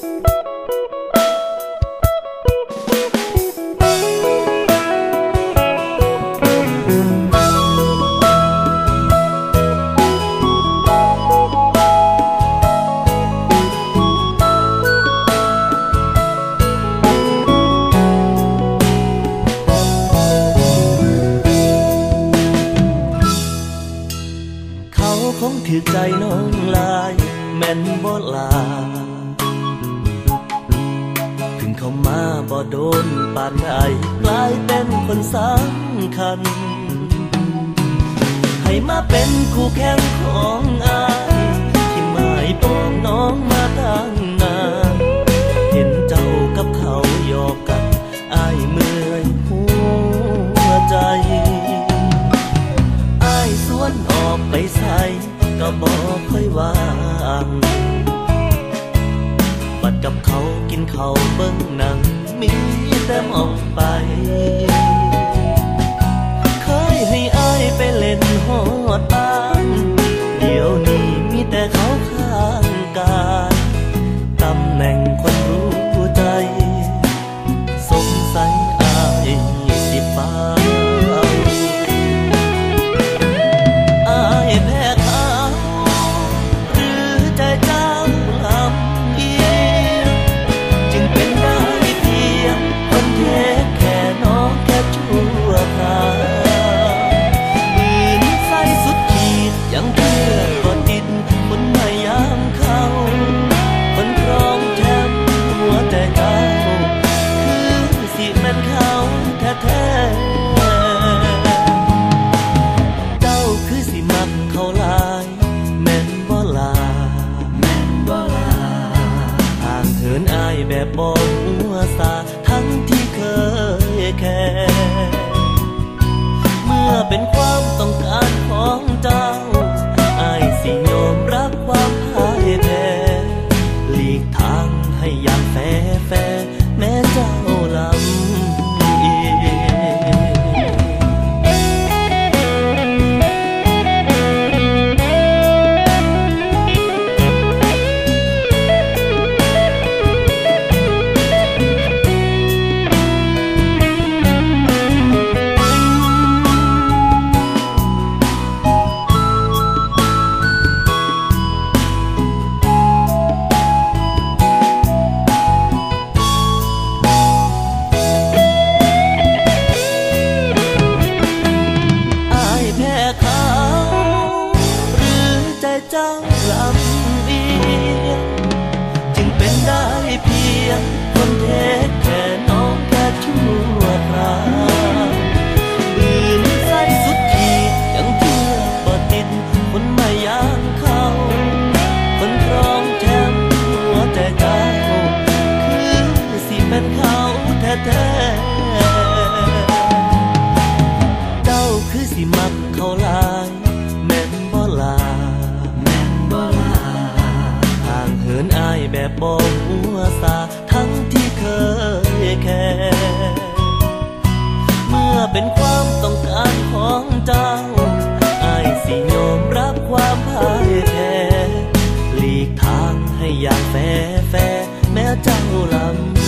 เขาคงถือใจน้องลาย แม่นบ่ลา เข้ามาบ่โดนปานใดกลายเป็นคนสำคัญ ให้มาเป็นคู่แข่งของอา กับเขากินเขาเบิ้งหนังมีแต่มองไป ย เจ้าลำเอียงจึงเป็นได้เพียงคนเทแค่น้องแค่ชั่วคราวบืนใส่สุดขีดยังเชื่อบ่ติดคนไม่ยางเขาคนครองแทมหัวใจเจ้าคือสิเป็นเขาแท้ แบบบอกหัวซาทั้งที่เคยแค่เมื่อเป็นความต้องการของเจ้าอายสิยอมรับความพ่ายแพ้หลีกทางให้อย่างแฟร์แฟร์แม้เจ้าลำ